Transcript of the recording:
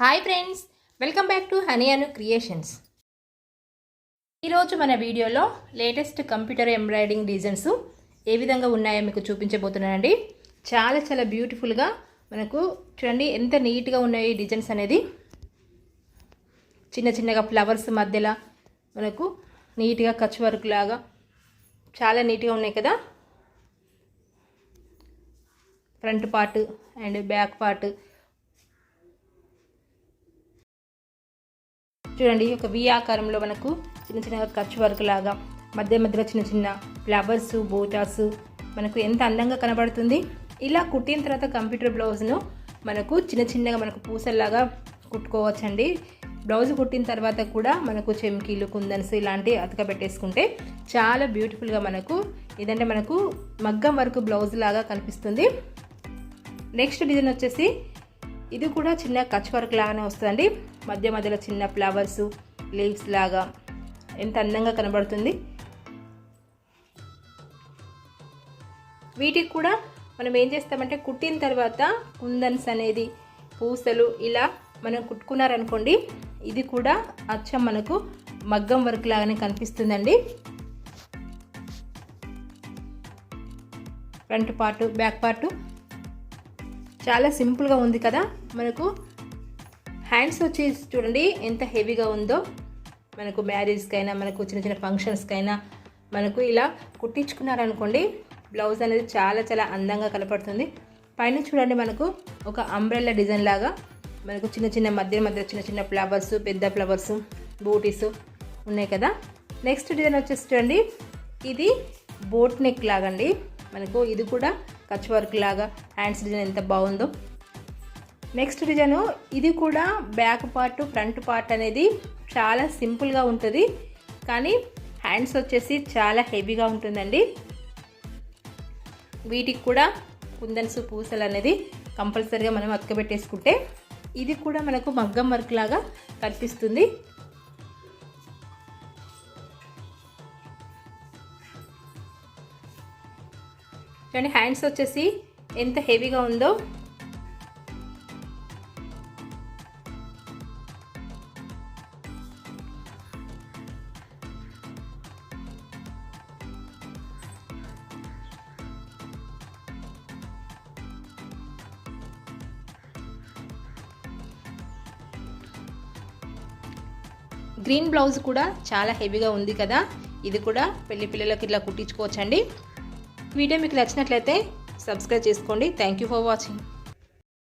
Hi friends welcome back to honey Anu creations ఈరోజు మన వీడియోలో లేటెస్ట్ కంప్యూటర్ ఎంబ్రాయిడింగ్ డిజైన్స్ ఏ విధంగా ఉన్నాయో మీకు చూపించబోతున్నానండి. చాలా చాలా బ్యూటిఫుల్గా మనకు చూడండి ఎంత నీట్గా ఉన్నాయో ఈ డిజైన్స్ అనేది. చిన్న చిన్నగా ఫ్లవర్స్ మధ్యలో మనకు నీట్గా కచ్ వర్క్ లాగా చాలా నీట్గా ఉన్నాయి కదా. Front part and back part చూడండి ఒక వి ఆకారంలో మనకు చిన్న చిన్నగా ఖర్చు వర్క్ లాగా మధ్య మధ్యలో చిన్న చిన్న ఫ్లవర్స్ బోటాస్ మనకు ఎంత అందంగా కనబడుతుంది. ఇలా కుట్టిన తర్వాత కంప్యూటర్ బ్లౌజ్ను మనకు చిన్న చిన్నగా మనకు పూసల్లాగా కుట్టుకోవచ్చండి. బ్లౌజ్ కుట్టిన తర్వాత కూడా మనకు చెమ్కీలు కుందన్స్ ఇలాంటివి అతక పెట్టేసుకుంటే చాలా బ్యూటిఫుల్గా మనకు ఏదంటే మనకు మగ్గం వరకు బ్లౌజ్ లాగా కనిపిస్తుంది. నెక్స్ట్ డిజైన్ వచ్చేసి ఇది కూడా చిన్న కచ్ వర్క్ లాగానే వస్తుందండి. మధ్య మధ్యలో చిన్న ఫ్లవర్స్ లీవ్స్ లాగా ఎంత అందంగా కనబడుతుంది. వీటికి కూడా మనం ఏం చేస్తామంటే కుట్టిన తర్వాత కుందన్స్ అనేది పూసలు ఇలా మనం కుట్టుకున్నారనుకోండి ఇది కూడా అచ్చం మనకు మగ్గం వర్క్ లాగానే కనిపిస్తుందండి. ఫ్రంట్ పార్ట్ బ్యాక్ పార్ట్ చాలా సింపుల్గా ఉంది కదా మనకు. హ్యాండ్స్ వచ్చేసి చూడండి ఎంత హెవీగా ఉందో. మనకు మ్యారేజ్కైనా మనకు చిన్న చిన్న ఫంక్షన్స్కైనా మనకు ఇలా కుట్టించుకున్నారనుకోండి బ్లౌజ్ అనేది చాలా చాలా అందంగా కనపడుతుంది. పైన చూడండి మనకు ఒక అంబ్రెల్లా డిజైన్ లాగా మనకు చిన్న చిన్న మధ్య మధ్య చిన్న చిన్న ఫ్లవర్స్ పెద్ద ఫ్లవర్స్ బూటీస్ ఉన్నాయి కదా. నెక్స్ట్ డిజైన్ వచ్చేసి చూడండి ఇది బోట్ నెక్ లాగండి. మనకు ఇది కూడా కచ్ వర్క్ లాగా హ్యాండ్స్ డిజైన్ ఎంత బాగుందో. నెక్స్ట్ డిజైన్ ఇది కూడా బ్యాక్ పార్ట్ ఫ్రంట్ పార్ట్ అనేది చాలా సింపుల్గా ఉంటుంది. కానీ హ్యాండ్స్ వచ్చేసి చాలా హెవీగా ఉంటుందండి. వీటికి కూడా కుందన్స్ పూసలు అనేది కంపల్సరీగా మనం అతకబెట్టేసుకుంటే ఇది కూడా మనకు మగ్గం వర్క్ లాగా కనిపిస్తుంది. చూడండి హ్యాండ్స్ వచ్చేసి ఎంత హెవీగా ఉందో గ్రీన్ బ్లౌజ్ కూడా చాలా హెవీగా ఉంది కదా. ఇది కూడా పెళ్ళి పిల్లలకి ఇట్లా కుట్టించుకోవచ్చండి. వీడియో మీకు నచ్చినట్లయితే సబ్స్క్రైబ్ చేసుకోండి. Thank you for watching